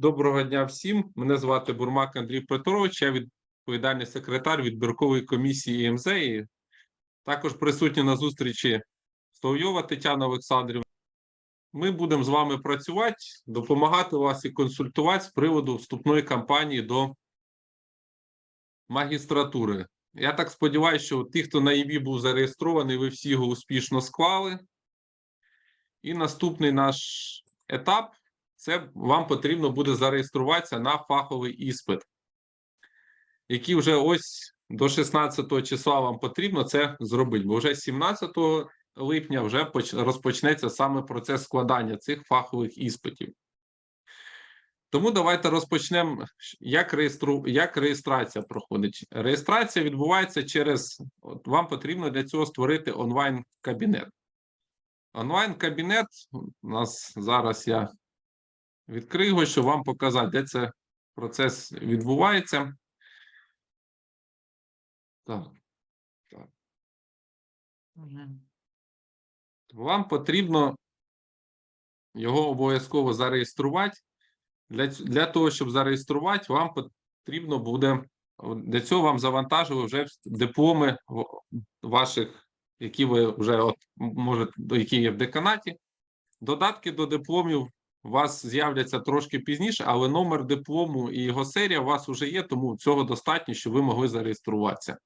Доброго дня всім. Мене звати Бурмак Андрій Петрович. Я відповідальний секретар відбіркової комісії ІМЗ. І також присутні на зустрічі Соловйова Тетяна Олександрівна. Ми будемо з вами працювати, допомагати вас і консультувати з приводу вступної кампанії до магістратури. Я так сподіваюся, що ті, хто на ІВІ був зареєстрований, ви всі його успішно склали. І наступний наш етап це вам потрібно буде зареєструватися на фаховий іспит, який вже ось до 16 числа вам потрібно це зробити, бо вже 17 липня вже поч- розпочнеться саме процес складання цих фахових іспитів. Тому давайте розпочнемо, як, реєстру... як реєстрація проходить. Реєстрація відбувається через от вам потрібно для цього створити онлайн-кабінет. Онлайн-кабінет у нас зараз я відкрию його, щоб вам показати, де це процес відбувається. Так. так. Вам потрібно його обов'язково зареєструвати. Для, для того, щоб зареєструвати, вам потрібно буде для цього вам завантажили вже дипломи ваших, які ви вже от можете, які є в деканаті. Додатки до дипломів у вас з'являться трошки пізніше, але номер диплому і його серія у вас вже є, тому цього достатньо, щоб ви могли зареєструватися.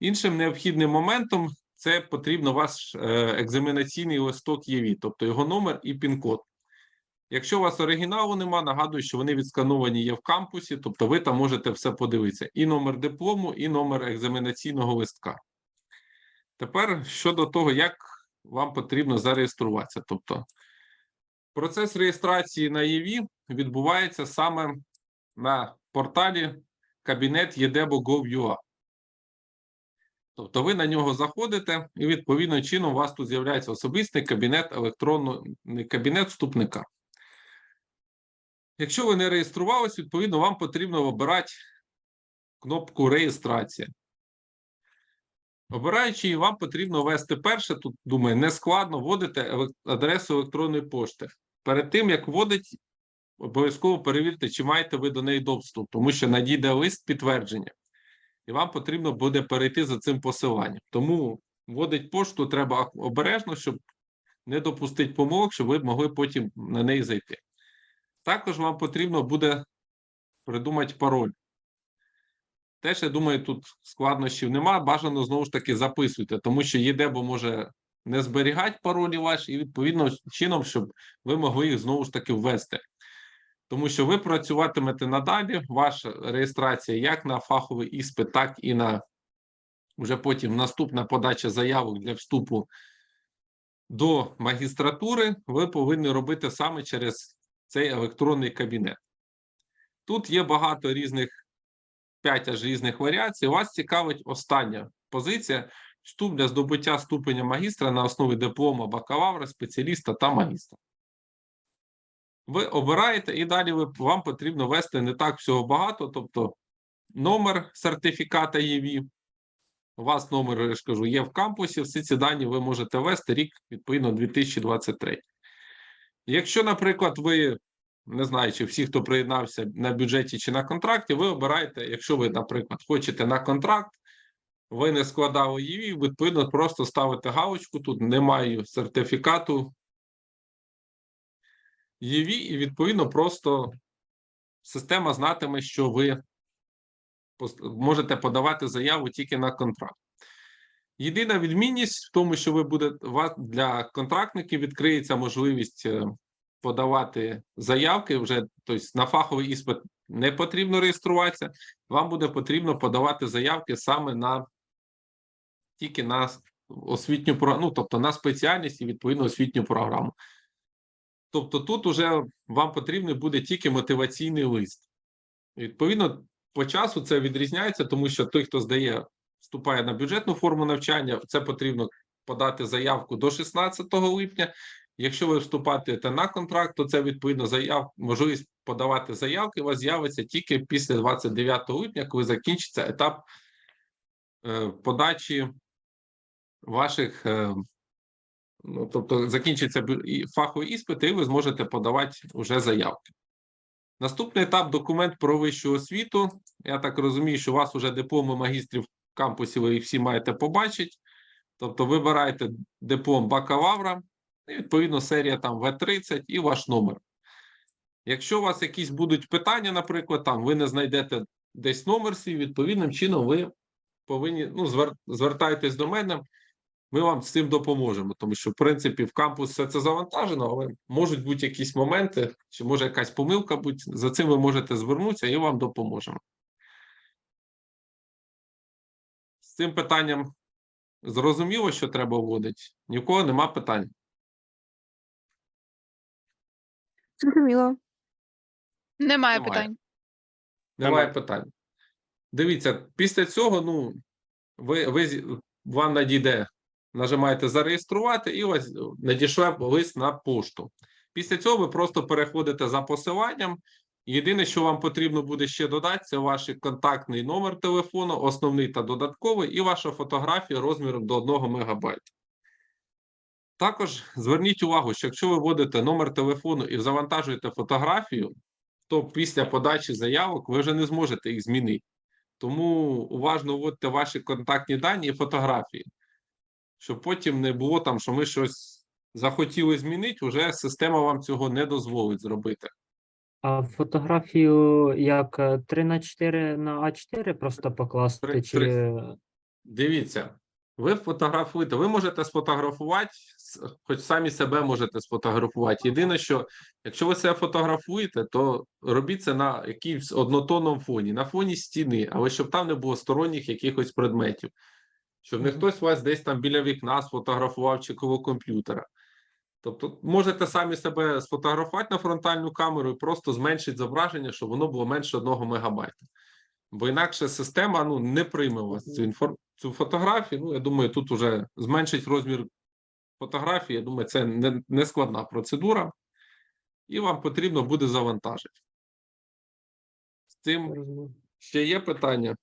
Іншим необхідним моментом це потрібно ваш е, екзаменаційний листок ЄВІ, тобто його номер і пін-код. Якщо у вас оригіналу нема, нагадую, що вони відскановані є в кампусі, тобто ви там можете все подивитися: і номер диплому, і номер екзаменаційного листка. Тепер щодо того, як вам потрібно зареєструватися. Тобто, процес реєстрації на ЄВІ відбувається саме на порталі кабінет єдебо.gov.ua. Тобто ви на нього заходите, і відповідно чином у вас тут з'являється особистий кабінет електронний кабінет вступника. Якщо ви не реєструвались, відповідно, вам потрібно обирати кнопку реєстрація. Обираючи її, вам потрібно ввести перше, тут, думаю, не складно, вводите адресу електронної пошти. Перед тим, як вводить, обов'язково перевірте, чи маєте ви до неї доступ, тому що надійде лист підтвердження, і вам потрібно буде перейти за цим посиланням. Тому вводить пошту треба обережно, щоб не допустити помилок, щоб ви могли потім на неї зайти. Також вам потрібно буде придумати пароль. Теж, я думаю, тут складнощів нема. Бажано знову ж таки записуйте, тому що ЄДЕБО може не зберігати паролі ваші, і відповідно чином, щоб ви могли їх знову ж таки ввести. Тому що ви працюватимете надалі, ваша реєстрація як на фаховий іспит, так і на вже потім наступна подача заявок для вступу до магістратури, ви повинні робити саме через цей електронний кабінет. Тут є багато різних, 5 аж різних варіацій. Вас цікавить остання позиція вступ для здобуття ступеня магістра на основі диплома бакалавра, спеціаліста та магістра. Ви обираєте, і далі ви, вам потрібно ввести не так всього багато, тобто номер сертифіката ЄВІ. У вас номер, я ж кажу, є в кампусі. Всі ці дані ви можете ввести рік, відповідно, 2023. Якщо, наприклад, ви не знаю, чи всі, хто приєднався на бюджеті чи на контракті, ви обираєте, якщо ви, наприклад, хочете на контракт, ви не складали її, відповідно, просто ставите галочку, тут немає сертифікату ЄВІ, і відповідно просто система знатиме, що ви можете подавати заяву тільки на контракт. Єдина відмінність в тому, що ви вас для контрактників відкриється можливість е, подавати заявки вже, тобто на фаховий іспит не потрібно реєструватися. Вам буде потрібно подавати заявки саме на тільки на освітню ну, тобто на спеціальність і відповідно освітню програму. Тобто, тут уже вам потрібний буде тільки мотиваційний лист. Відповідно, по часу це відрізняється, тому що той, хто здає, вступає на бюджетну форму навчання, це потрібно подати заявку до 16 липня. Якщо ви вступаєте на контракт, то це відповідно заяв, можливість подавати заявки у вас з'явиться тільки після 29 липня, коли закінчиться етап е, подачі ваших. Е, ну, тобто закінчиться фаховий іспит, і ви зможете подавати вже заявки. Наступний етап документ про вищу освіту. Я так розумію, що у вас вже дипломи магістрів в кампусі, ви їх всі маєте побачити. Тобто вибираєте диплом бакалавра, відповідно серія там В30 і ваш номер. Якщо у вас якісь будуть питання, наприклад, там ви не знайдете десь номер свій, відповідним чином ви повинні ну, звер... звертайтесь до мене, ми вам з цим допоможемо. Тому що, в принципі, в кампус все це завантажено, але можуть бути якісь моменти, чи може якась помилка бути. За цим ви можете звернутися і вам допоможемо. З цим питанням зрозуміло, що треба вводити. Ні в нема питань. Зрозуміло. Немає Немає. питань. Немає питань. Дивіться, після цього, ну, ви, ви з- вам надійде, нажимаєте зареєструвати, і ось надійшов лист на пошту. Після цього ви просто переходите за посиланням. Єдине, що вам потрібно буде ще додати, це ваш контактний номер телефону, основний та додатковий, і ваша фотографія розміром до 1 МБ. Також зверніть увагу, що якщо ви вводите номер телефону і завантажуєте фотографію, то після подачі заявок ви вже не зможете їх змінити. Тому уважно вводьте ваші контактні дані і фотографії, щоб потім не було там, що ми щось захотіли змінити, вже система вам цього не дозволить зробити. А фотографію як е, 3 на 4 на А4 просто покласти, Три- чи. Дивіться, ви фотографуєте, ви можете сфотографувати, хоч самі себе можете сфотографувати. Єдине, що якщо ви себе фотографуєте, то робіть це на якійсь однотонному фоні, на фоні стіни, але щоб там не було сторонніх якихось предметів, щоб не хтось вас десь там біля вікна сфотографував чи коло комп'ютера. Тобто можете самі себе сфотографувати на фронтальну камеру і просто зменшити зображення, щоб воно було менше 1 мегабайта. Бо інакше система ну, не прийме у вас цю, інфор... цю фотографію. Ну, я думаю, тут вже зменшить розмір фотографії. Я думаю, це не, не складна процедура, і вам потрібно буде завантажити. З цим ще є питання.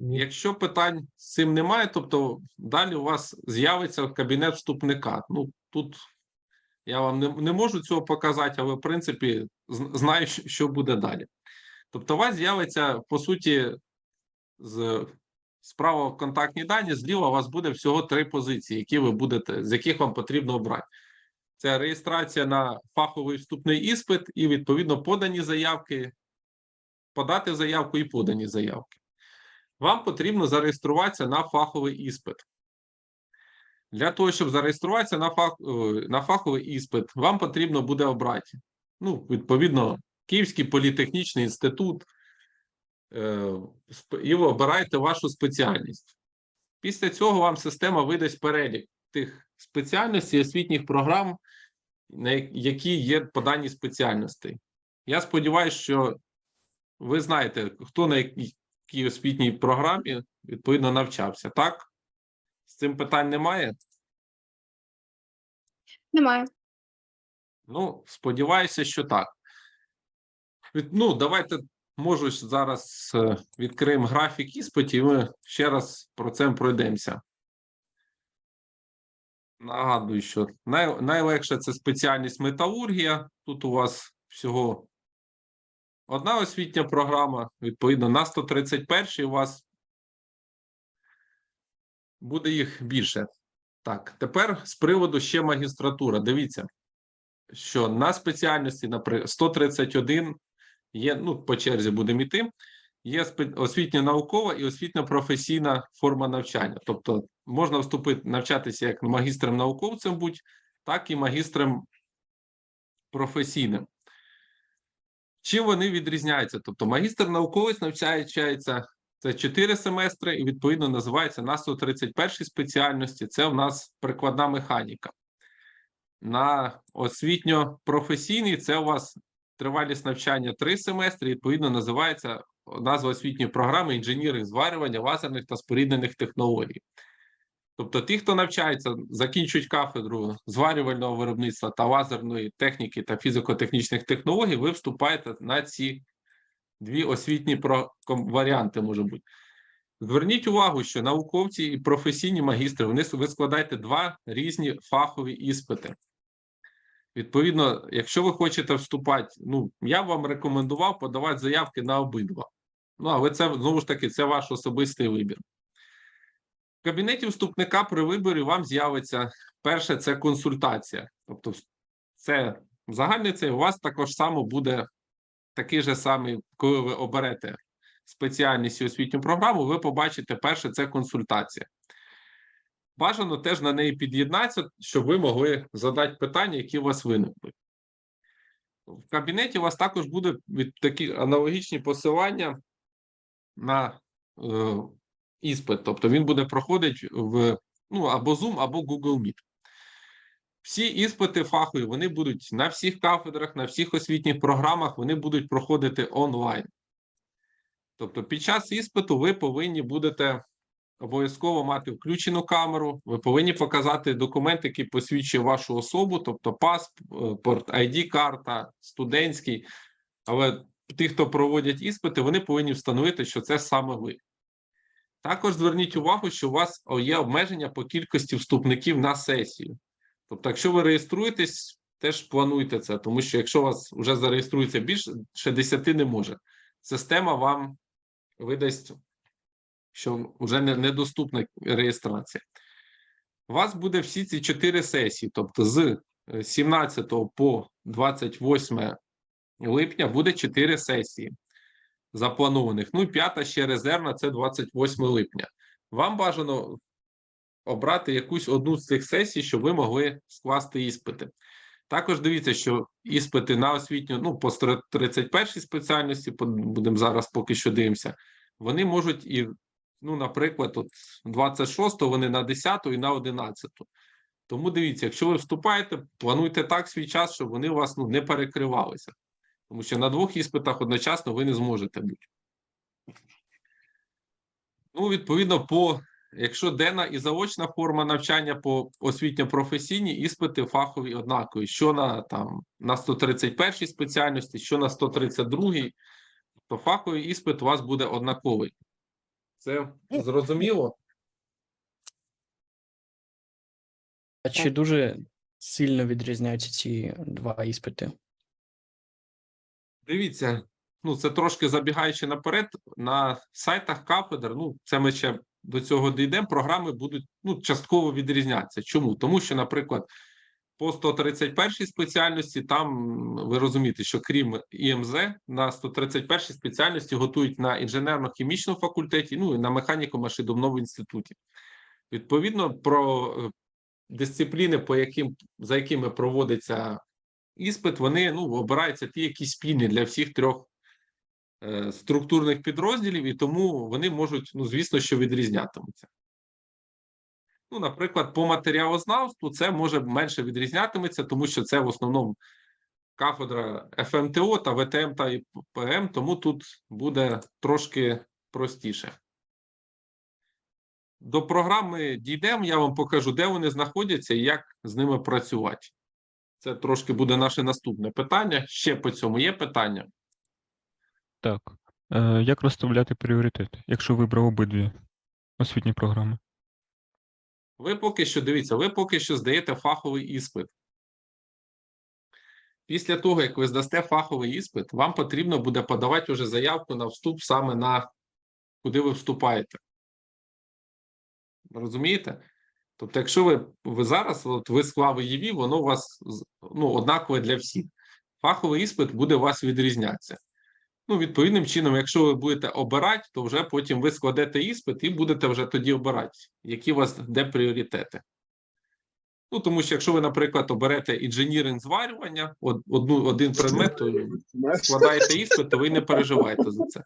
Ні. Якщо питань з цим немає, тобто далі у вас з'явиться кабінет вступника. Ну тут я вам не, не можу цього показати, але в принципі знаю, що- що буде далі. Тобто, у вас з'явиться по суті з справа контактні дані, зліва у вас буде всього три позиції, які ви будете, з яких вам потрібно обрати. Це реєстрація на фаховий вступний іспит і відповідно подані заявки, подати заявку і подані заявки вам потрібно зареєструватися на фаховий іспит. Для того, щоб зареєструватися на, фах, е, на фаховий іспит, вам потрібно буде обрати, ну, відповідно, Київський політехнічний інститут, і ви обираєте вашу спеціальність. Після цього вам система видасть перелік тих спеціальностей, освітніх програм, на які є по даній спеціальності. Я сподіваюся, що ви знаєте, хто на якій освітній програмі відповідно навчався, так? З цим питань немає? Немає. Ну, сподіваюся, що так. Ну, давайте, можу зараз е, відкриємо графік іспитів, і ми ще раз про це пройдемося. Нагадую, що най, найлегше це спеціальність металургія. Тут у вас всього одна освітня програма. Відповідно, на 131 у вас буде їх більше. Так, тепер з приводу ще магістратура. Дивіться, що на спеціальності, наприклад, 131 є, ну, по черзі будемо йти, є спе- освітньо-наукова і освітньо-професійна форма навчання. Тобто можна вступити, навчатися як магістром-науковцем будь, так і магістром професійним. Чим вони відрізняються? Тобто магістр науковець навчається це 4 семестри, і відповідно називається на 131 спеціальності. Це в нас прикладна механіка. На освітньо-професійній це у вас тривалість навчання 3 семестри, відповідно, називається назва освітньої програми інженіринг зварювання лазерних та споріднених технологій. Тобто, ті, хто навчається, закінчують кафедру зварювального виробництва та лазерної техніки та фізико-технічних технологій, ви вступаєте на ці дві освітні варіанти, може бути. Зверніть увагу, що науковці і професійні магістри вони ви складаєте два різні фахові іспити. Відповідно, якщо ви хочете вступати, ну я б вам рекомендував подавати заявки на обидва. Ну, але це знову ж таки це ваш особистий вибір. В кабінеті вступника при виборі вам з'явиться перше це консультація. Тобто, це загальний цей у вас також само буде такий же самий, коли ви оберете спеціальність і освітню програму, ви побачите перше це консультація. Бажано теж на неї під'єднатися, щоб ви могли задати питання, які у вас виникли. В кабінеті у вас також буде від такі аналогічні посилання на е, іспит. Тобто він буде проходити в ну, або Zoom, або Google Meet. Всі іспити фахові вони будуть на всіх кафедрах, на всіх освітніх програмах, вони будуть проходити онлайн. Тобто, під час іспиту ви повинні будете обов'язково мати включену камеру, ви повинні показати документ, який посвідчує вашу особу, тобто паспорт, ID-карта, студентський. Але ті, хто проводять іспити, вони повинні встановити, що це саме ви. Також зверніть увагу, що у вас є обмеження по кількості вступників на сесію. Тобто, якщо ви реєструєтесь, теж плануйте це, тому що якщо у вас вже зареєструється більше, ще 10 не може. Система вам видасть, що вже недоступна реєстрація. У вас буде всі ці чотири сесії, тобто з е, 17 по 28 липня буде 4 сесії запланованих. Ну і п'ята ще резервна, це 28 липня. Вам бажано обрати якусь одну з цих сесій, щоб ви могли скласти іспити. Також дивіться, що іспити на освітню, ну, по 31 спеціальності, будемо зараз поки що дивимося, вони можуть і, ну, наприклад, от 26 вони на 10 і на 11. Тому дивіться, якщо ви вступаєте, плануйте так свій час, щоб вони у вас ну, не перекривалися. Тому що на двох іспитах одночасно ви не зможете бути. Ну, відповідно, по якщо денна і заочна форма навчання по освітньо-професійній, іспити фахові однакові, що на там на 131 спеціальності, що на 132, то фаховий іспит у вас буде однаковий. Це зрозуміло? А чи дуже сильно відрізняються ці два іспити? Дивіться, ну це трошки забігаючи наперед, на сайтах кафедр, ну це ми ще до цього дійдемо, програми будуть ну, частково відрізнятися. Чому? Тому що, наприклад, по 131 спеціальності, там ви розумієте, що крім ІМЗ, на 131 спеціальності готують на інженерно-хімічному факультеті, ну і на механіко-машинобудівному інституті. Відповідно, про е, дисципліни, по яким за якими проводиться іспит, вони ну, обираються ті, які спільні для всіх трьох е, структурних підрозділів, і тому вони можуть, ну, звісно, що відрізнятимуться. Ну, наприклад, по матеріалознавству це може менше відрізнятиметься, тому що це в основному кафедра ФМТО та ВТМ та ІПМ, тому тут буде трошки простіше. До програми дійдемо, я вам покажу, де вони знаходяться і як з ними працювати. Це трошки буде наше наступне питання. Ще по цьому є питання? Так. Е, як розставляти пріоритети, якщо вибрав обидві освітні програми? Ви поки що дивіться, ви поки що здаєте фаховий іспит. Після того, як ви здасте фаховий іспит, вам потрібно буде подавати вже заявку на вступ саме на куди ви вступаєте. Розумієте? Тобто, якщо ви, ви зараз, от ви склали ЄВІ, воно у вас ну, однакове для всіх. Фаховий іспит буде у вас відрізнятися. Ну, відповідним чином, якщо ви будете обирати, то вже потім ви складете іспит і будете вже тоді обирати, які у вас де пріоритети. Ну, тому що якщо ви, наприклад, оберете інженіринг зварювання, одну, один предмет, то складаєте іспит, то ви не переживаєте за це.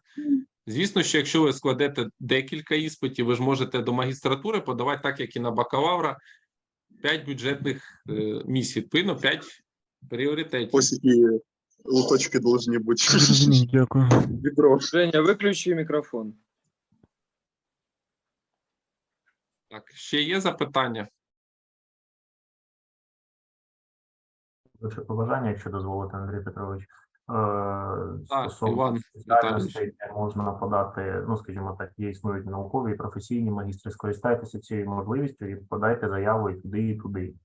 Звісно, що якщо ви складете декілька іспитів, ви ж можете до магістратури подавати так, як і на бакалавра, 5 бюджетних е, місць, відповідно, 5 пріоритетів. Ось які луточки должны бути. Дякую. Відро. Женя, выключи микрофон. Так, ще є запитання? Лише побажання, якщо дозволите, Андрій Петрович. Е, Так, стосовно Іван можна подати, ну скажімо так, є існують наукові і професійні магістри. Скористайтеся цією можливістю і подайте заяву і туди, і туди.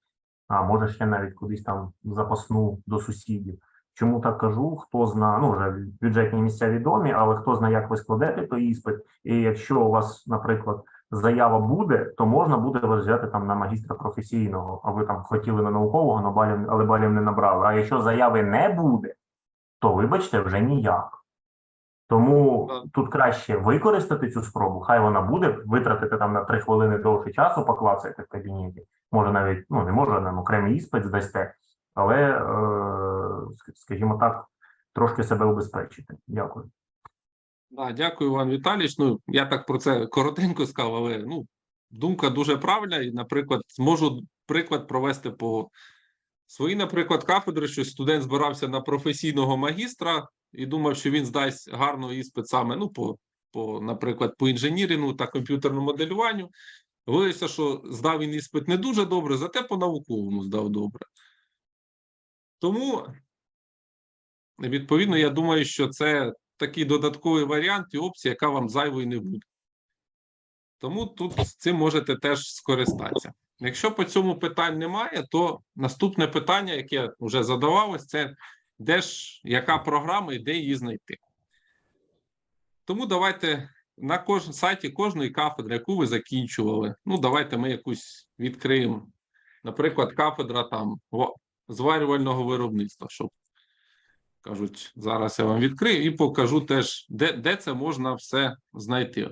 а може ще навіть кудись там в запасну до сусідів. Чому так кажу? Хто зна, ну вже бюджетні місця відомі, але хто знає, як ви складете той іспит, і якщо у вас, наприклад, заява буде, то можна буде вас взяти там на магістра професійного, а ви там хотіли на наукового, но балів, але балів не набрали. А якщо заяви не буде, то вибачте, вже ніяк. Тому тут краще використати цю спробу, хай вона буде, витратити там на три хвилини довше часу, поклацати в кабінеті. Може навіть, ну не може нам окремий іспит здасте, але, е, скажімо так, трошки себе убезпечити. Дякую. Да, дякую, Іван Віталійович. Ну, я так про це коротенько сказав, але ну, думка дуже правильна. І, наприклад, зможу приклад провести по своїй, наприклад, кафедри, що студент збирався на професійного магістра і думав, що він здасть гарно іспит саме, ну, по, по, наприклад, по інженірингу та комп'ютерному моделюванню. Виявилося, що здав він іспит не дуже добре, зате по науковому здав добре. Тому, відповідно, я думаю, що це такий додатковий варіант і опція, яка вам зайвою не буде. Тому тут з цим можете теж скористатися. Якщо по цьому питань немає, то наступне питання, яке вже задавалось, це де ж яка програма і де її знайти. Тому давайте на кожному сайті кожної кафедри, яку ви закінчували. Ну, давайте ми якусь відкриємо. Наприклад, кафедра там зварювального виробництва, щоб кажуть, зараз я вам відкрию і покажу теж, де, де це можна все знайти.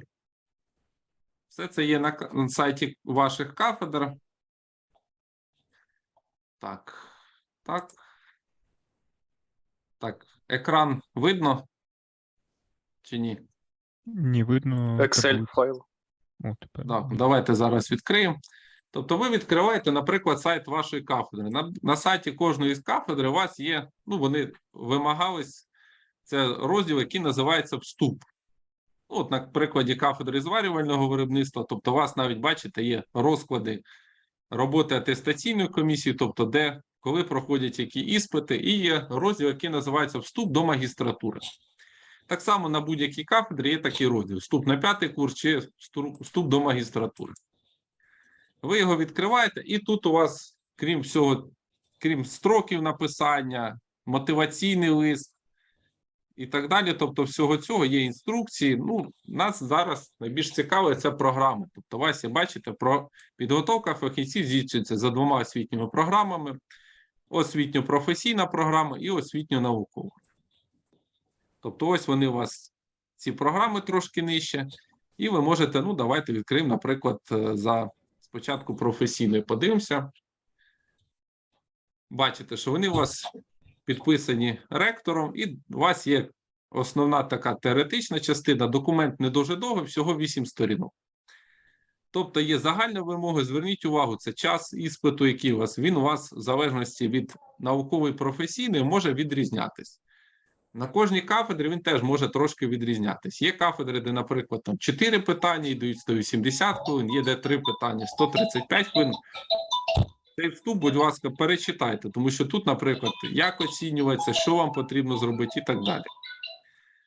Все це є на, на сайті ваших кафедр. Так, так. Так, екран видно чи ні? Ні, видно. Excel файл. О, тепер. Так, давайте зараз відкриємо. Тобто, ви відкриваєте, наприклад, сайт вашої кафедри. На, на сайті кожної з кафедри у вас є, ну, вони вимагались. Це розділ, який називається вступ. Ну, От, на прикладі кафедри зварювального виробництва, тобто, у вас навіть бачите, є розклади роботи атестаційної комісії, тобто, де коли проходять які іспити, і є розділ, який називається вступ до магістратури. Так само на будь-якій кафедрі є такий розділ: вступ на п'ятий курс чи вступ до магістратури. Ви його відкриваєте, і тут у вас, крім всього, крім строків написання, мотиваційний лист і так далі. Тобто, всього цього є інструкції. Ну, нас зараз найбільш цікавить це програма. Тобто, вас є, бачите, про підготовка фахівців здійснюється за двома освітніми програмами: освітньо-професійна програма і освітньо-наукова. Тобто, ось вони у вас ці програми трошки нижче, і ви можете, ну, давайте відкриємо, наприклад, е, за спочатку професійної подивимося. Бачите, що вони у вас підписані ректором, і у вас є основна така теоретична частина. Документ не дуже довгий, всього 8 сторінок. Тобто є загальна вимога. Зверніть увагу, це час іспиту, який у вас. Він у вас, в залежності від наукової професійної, може відрізнятись. На кожній кафедрі він теж може трошки відрізнятись. Є кафедри, де, наприклад, там 4 питання йдуть 180 хвилин, є де 3 питання 135 хвилин. Цей вступ, будь ласка, перечитайте, тому що тут, наприклад, як оцінюється, що вам потрібно зробити і так далі.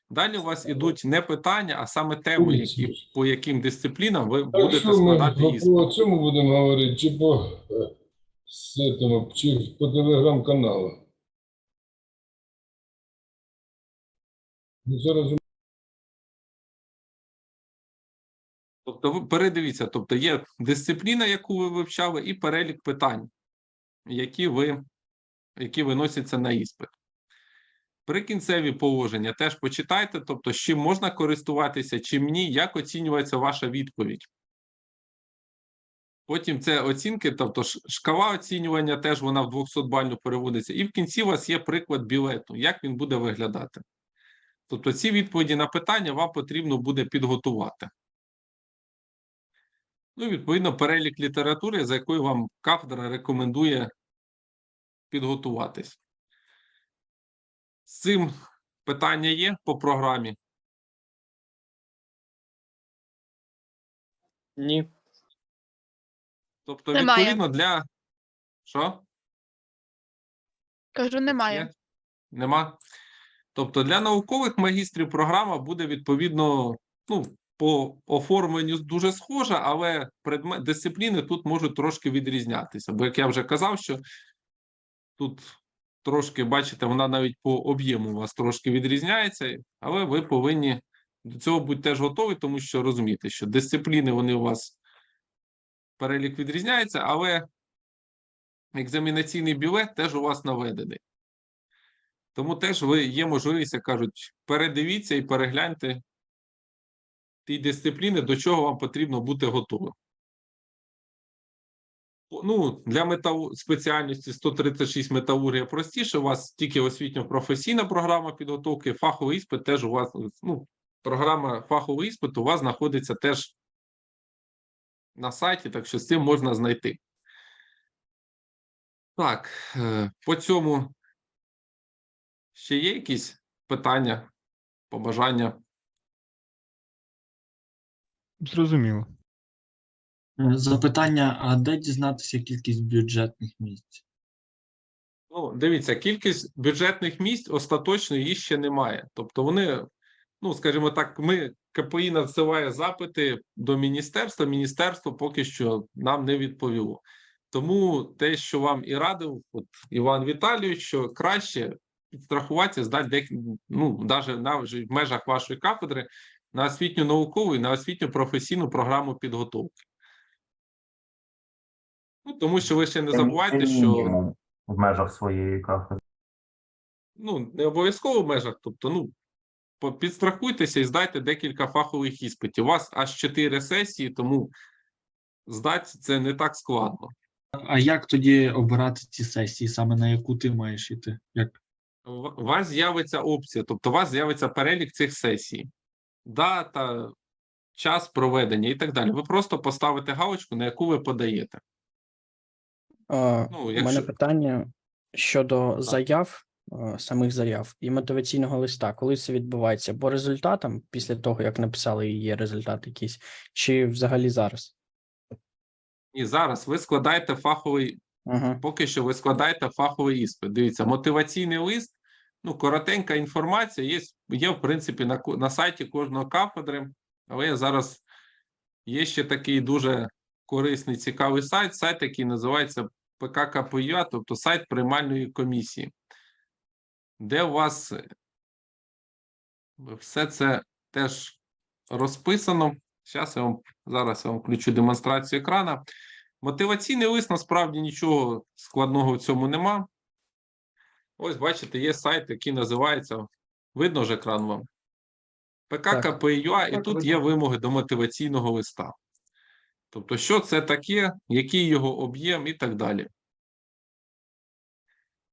Далі у вас ідуть не питання, а саме теми, які, по яким дисциплінам ви Так будете складати іспит. по цьому будемо говорити, чи по, е, по телеграм-каналу? Зараз Тобто, ви передивіться, тобто є дисципліна, яку ви вивчали, і перелік питань, які ви які виносяться на іспит. Прикінцеві положення теж почитайте, тобто, з чим можна користуватися, чим ні, як оцінюється ваша відповідь. Потім це оцінки, тобто шкала оцінювання теж вона в 200-бальну переводиться. І в кінці у вас є приклад білету, як він буде виглядати. Тобто ці відповіді на питання вам потрібно буде підготувати. Ну, і, відповідно, перелік літератури, за якою вам кафедра рекомендує підготуватись. З цим питання є по програмі. Ні. Тобто, Немає. відповідно, для. Що? Кажу, немає. Є? Нема. Тобто для наукових магістрів програма буде відповідно, ну, по оформленню дуже схожа, але предмет дисципліни тут можуть трошки відрізнятися. Бо, як я вже казав, що тут трошки, бачите, вона навіть по об'єму у вас трошки відрізняється, але ви повинні до цього бути теж готові, тому що розумієте, що дисципліни вони у вас перелік відрізняється, але екзамінаційний білет теж у вас наведений. Тому теж ви є можливість, як кажуть, передивіться і перегляньте ті дисципліни, до чого вам потрібно бути готовим. Ну, для метал... спеціальності 136 металургія простіше. У вас тільки освітньо-професійна програма підготовки, фаховий іспит теж у вас, ну, програма фаховий іспит у вас знаходиться теж на сайті, так що з цим можна знайти. Так, е, по цьому ще є якісь питання, побажання? Зрозуміло. Е, Запитання: а де дізнатися кількість бюджетних місць? Ну, дивіться, кількість бюджетних місць остаточно її ще немає. Тобто вони, ну скажімо так, ми КПІ надсилає запити до міністерства. Міністерство поки що нам не відповіло. Тому те, що вам і радив, от Іван Віталійович, що краще підстрахуватися, здати дек... ну, навіть на вже в межах вашої кафедри на освітню наукову і на освітню професійну програму підготовки. Ну, тому що ви ще не забувайте, що. в межах своєї кафедри. ну, не обов'язково в межах, тобто, ну, підстрахуйтеся і здайте декілька фахових іспитів. У вас аж 4 сесії, тому здати це не так складно. А як тоді обирати ці сесії, саме на яку ти маєш іти? Як? У вас з'явиться опція, тобто у вас з'явиться перелік цих сесій, дата, час проведення і так далі. Ви просто поставите галочку, на яку ви подаєте. А, Ну, У мене питання щодо заяв, самих заяв і мотиваційного листа, коли це відбувається? По результатам, після того, як написали, є результат якийсь, чи взагалі зараз? І зараз ви складаєте фаховий Угу. Поки що ви складаєте фаховий іспит. Дивіться, мотиваційний лист, ну, коротенька інформація, є, є в принципі, на, на сайті кожного кафедри, але я зараз є ще такий дуже корисний, цікавий сайт, сайт, який називається ПККПЮА, тобто сайт приймальної комісії, де у вас е, все це теж розписано. Зараз я вам зараз я вам включу демонстрацію екрана. Мотиваційний лист насправді нічого складного в цьому нема. Ось, бачите, є сайт, який називається. Видно ж екран вам? ПККПЮА, і тут є вимоги до мотиваційного листа. Тобто, що це таке, який його об'єм і так далі.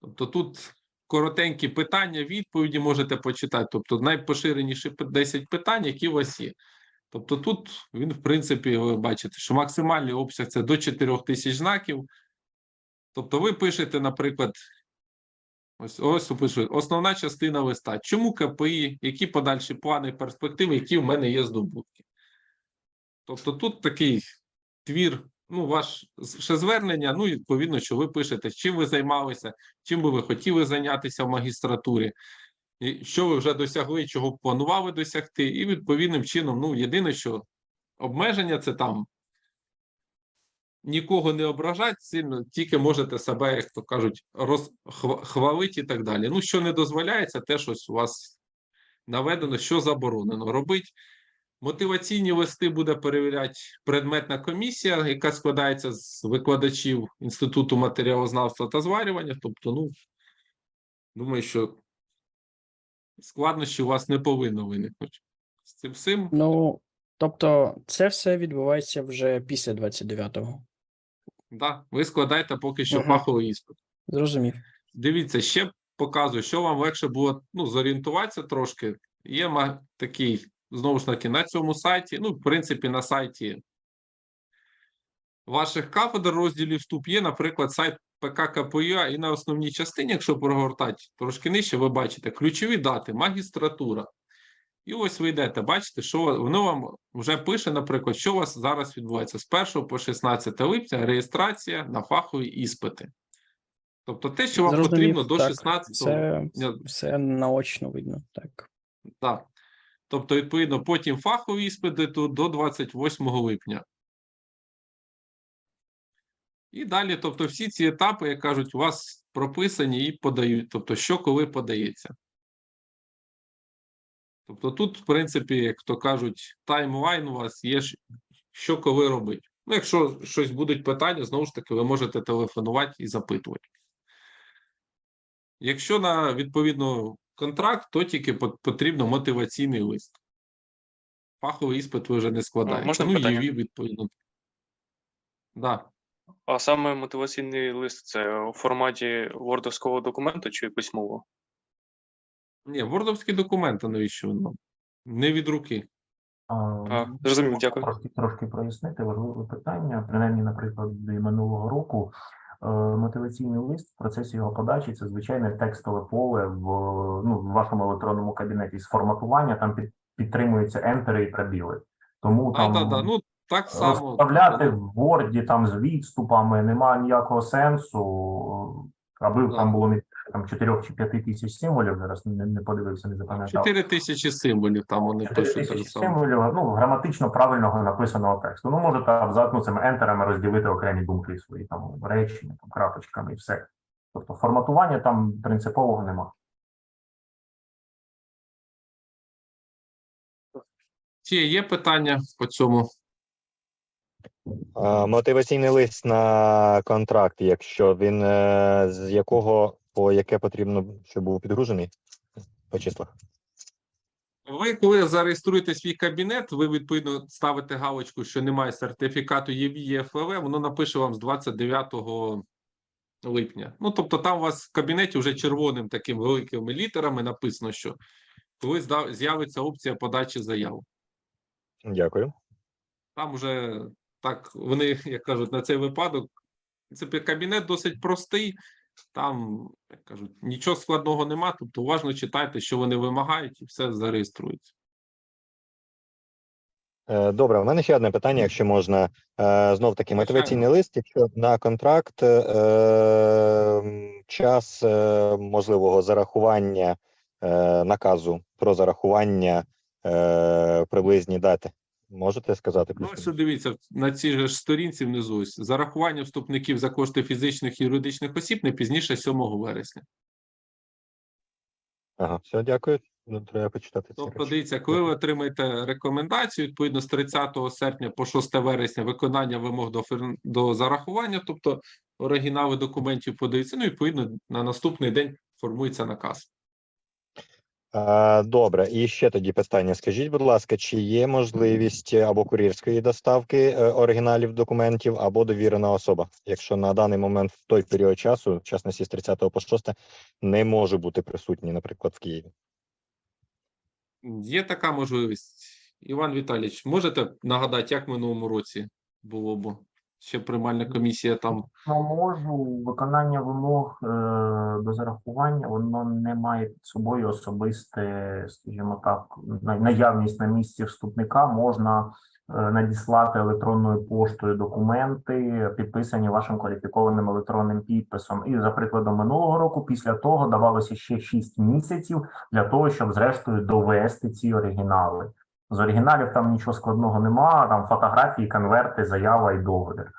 Тобто, тут коротенькі питання, відповіді можете почитати. Тобто, найпоширеніші 10 питань, які у вас є. Тобто тут він, в принципі, ви бачите, що максимальний обсяг це до 4 тисяч знаків. Тобто ви пишете, наприклад, ось ось пишу, основна частина листа. Чому КПІ, які подальші плани, перспективи, які в мене є здобутки. Тобто тут такий твір, ну, ваш ще звернення, ну, відповідно, що ви пишете, чим ви займалися, чим би ви хотіли зайнятися в магістратурі, і що ви вже досягли, чого планували досягти, і відповідним чином, ну, єдине, що обмеження це там нікого не ображати сильно, тільки можете себе, як то кажуть, розхвалити і так далі. Ну, що не дозволяється, те щось у вас наведено, що заборонено робити. Мотиваційні листи буде перевіряти предметна комісія, яка складається з викладачів Інституту матеріалознавства та зварювання. Тобто, ну, думаю, що складнощі у вас не повинно виникнути. З цим всім Ну, тобто, це все відбувається вже після 29-го. Да, ви складаєте поки що Ага. фаховий іспит. Зрозумів. Дивіться, ще показую, що вам легше було ну, зорієнтуватися трошки. Є такий, знову ж таки, на цьому сайті, ну, в принципі, на сайті ваших кафедр розділів вступ є, наприклад, сайт ПККПЮА, і на основній частині, якщо прогортати трошки нижче, ви бачите ключові дати, магістратура. І ось ви йдете, бачите, що воно вам вже пише, наприклад, що у вас зараз відбувається з 1 по 16 липня реєстрація на фахові іспити. Тобто те, що вам Зрозумів, потрібно до так. 16 Це все наочно видно. Так. так. Тобто, відповідно, потім фахові іспити тут до 28 липня. І далі, тобто, всі ці етапи, як кажуть, у вас прописані і подають. Тобто, що коли подається. Тобто тут, в принципі, як то кажуть, таймлайн у вас є, що коли робити. Ну, якщо щось будуть питання, знову ж таки, ви можете телефонувати і запитувати. Якщо на відповідно контракт, то тільки пот- потрібно мотиваційний лист. Фаховий іспит ви вже не складаєте. можна ну, питання? Відповідно. Да. А саме мотиваційний лист це у форматі вордовського документу чи письмово? Ні, вордовські документи, навіщо воно? Не від руки. А, зрозумів, дякую. Трошки, трошки прояснити важливе питання. Принаймні, наприклад, минулого року е, мотиваційний лист в процесі його подачі це звичайне текстове поле в, ну, в вашому електронному кабінеті з форматування. Там під, підтримуються ентери і пробіли. Тому А, там да, да, ну так само. розставляти в Word там з відступами немає ніякого сенсу. Аби Да. там було не там 4 чи 5 тисяч символів, зараз не, не подивився, не запам'ятав. 4 тисячі символів там вони 4 пишуть так тисячі символів, ну, граматично правильного написаного тексту. Ну, можете абзац, ну, цими ентерами розділити окремі думки свої, там, речення, там, крапочками і все. Тобто форматування там принципового нема. Чи є питання по цьому? Мотиваційний лист на контракт, якщо він е, з якого по яке потрібно, щоб був підгружений по числах. Ви, коли зареєструєте свій кабінет, ви відповідно ставите галочку, що немає сертифікату ЄВІ, ЄФВ, воно напише вам з 29 липня. Ну, тобто, там у вас в кабінеті вже червоним таким великими літерами написано, що коли з'явиться опція подачі заяв. Дякую. Там вже так вони, як кажуть, на цей випадок. Це кабінет досить простий. Там, як кажуть, нічого складного нема. Тобто уважно читайте, що вони вимагають, і все зареєструється. Е, Добре, у мене ще одне питання, якщо можна. Е, Знов таки мотиваційний лист, якщо на контракт е, час можливого зарахування наказу про зарахування приблизні дати. Можете сказати Ну, плюс-мінус? дивіться, на цій же ж сторінці внизу зарахування вступників за кошти фізичних і юридичних осіб не пізніше 7 вересня. Ага, все, дякую. Ну, треба почитати. Тобто, дивіться, коли ви отримаєте рекомендацію, відповідно з 30 серпня по 6 вересня виконання вимог до, фір- до зарахування, тобто оригінали документів подаються, ну відповідно на наступний день формується наказ. Добре, і ще тоді питання. Скажіть, будь ласка, чи є можливість або кур'єрської доставки е, оригіналів документів, або довірена особа, якщо на даний момент в той період часу, в частності з 30 по 6, не може бути присутній, наприклад, в Києві? Є така можливість. Іван Віталійович, можете нагадати, як в минулому році було б? Ще приймальна комісія там можу, виконання вимог е, до зарахування, воно не має під собою особисте, скажімо так, на- наявність на місці вступника. Можна е, надіслати електронною поштою документи, підписані вашим кваліфікованим електронним підписом. І за прикладом минулого року, після того давалося ще 6 місяців для того, щоб зрештою довести ці оригінали. З оригіналів там нічого складного нема, там фотографії, конверти, заява і договір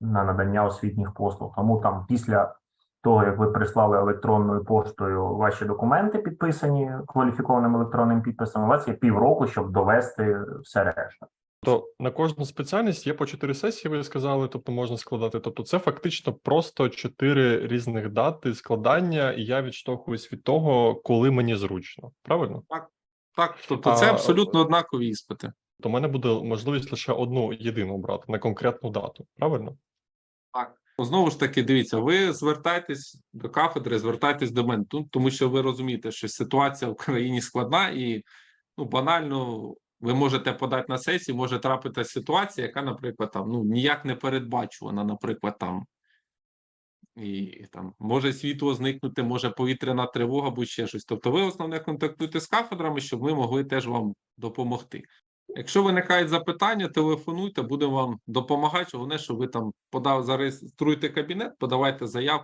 на надання освітніх послуг. Тому там після того, як ви прислали електронною поштою ваші документи, підписані кваліфікованим електронним підписом, у вас є півроку, щоб довести все решта. То на кожну спеціальність є по чотири сесії, ви сказали, тобто можна складати. Тобто, це фактично просто чотири різних дати складання, і я відштовхуюсь від того, коли мені зручно. Правильно? Так, тобто це А, абсолютно однакові іспити. То в мене буде можливість лише одну єдину обрати на конкретну дату. Правильно? Так. Ну, Знову ж таки, дивіться, ви звертайтесь до кафедри, звертайтесь до мене, тому що ви розумієте, що ситуація в країні складна і ну, банально ви можете подати на сесію, може трапитися ситуація, яка, наприклад, там ну ніяк не передбачувана, наприклад, там. І там може світло зникнути, може повітряна тривога або ще щось. Тобто, ви основне контактуйте з кафедрами, щоб ми могли теж вам допомогти. Якщо виникають запитання, телефонуйте, будемо вам допомагати. Головне, що ви там подав зареєструйте кабінет, подавайте заявку.